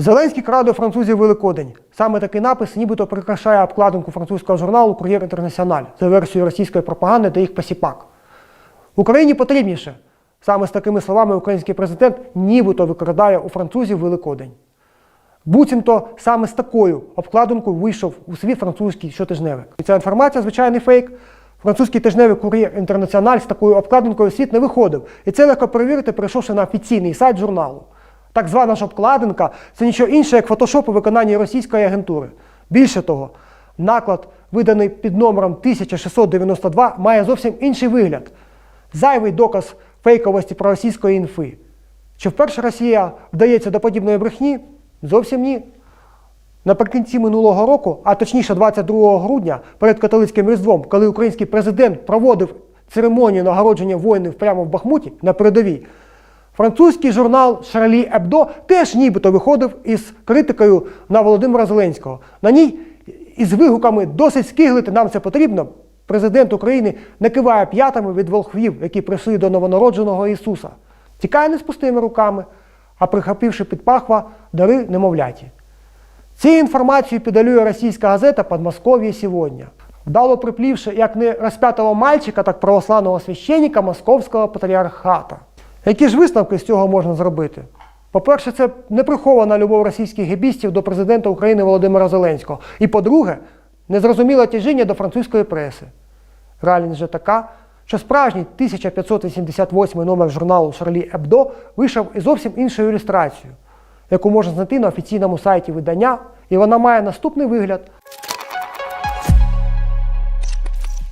Зеленський краде французів Великодень. Саме такий напис нібито прикрашає обкладинку французького журналу Кур'єр Інтернаціональ за версією російської пропаганди та їх посіпак. Україні потрібніше. Саме з такими словами український президент нібито викрадає у французів Великодень. Буцімто саме з такою обкладинкою вийшов у світ французький щотижневик. І ця інформація, звичайний фейк. Французький тижневик Кур'єр Інтернаціональ з такою обкладинкою світ не виходив. І це легко перевірити, перейшовши на офіційний сайт журналу. Так звана ж обкладинка це нічого інше, як фотошоп у виконанні російської агентури. Більше того, наклад, виданий під номером 1692, має зовсім інший вигляд. Зайвий доказ фейковості проросійської інфи. Чи вперше Росія вдається до подібної брехні? Зовсім ні. Наприкінці минулого року, а точніше 22 грудня, перед католицьким Різдвом, коли український президент проводив церемонію нагородження воїнів прямо в Бахмуті на передовій, французький журнал Шарлі Ебдо теж нібито виходив із критикою на Володимира Зеленського. На ній із вигуками досить скиглити нам це потрібно. Президент України не киває п'ятами від волхвів, які прийшли до новонародженого Ісуса. Тікає не з пустими руками, а прихопивши під пахва дари немовляті. Цією інформацією підалює російська газета «Подмосков'я сьогодні», вдало приплівши як не розп'ятого мальчика, так православного священника Московського патріархата. Які ж висновки з цього можна зробити? По-перше, це неприхована любов російських гебістів до президента України Володимира Зеленського. І по-друге, незрозуміле тяжіння до французької преси. Реальність же така, що справжній 1588 номер журналу Шарлі Ебдо вийшов із зовсім іншою ілюстрацією, яку можна знайти на офіційному сайті видання, і вона має наступний вигляд.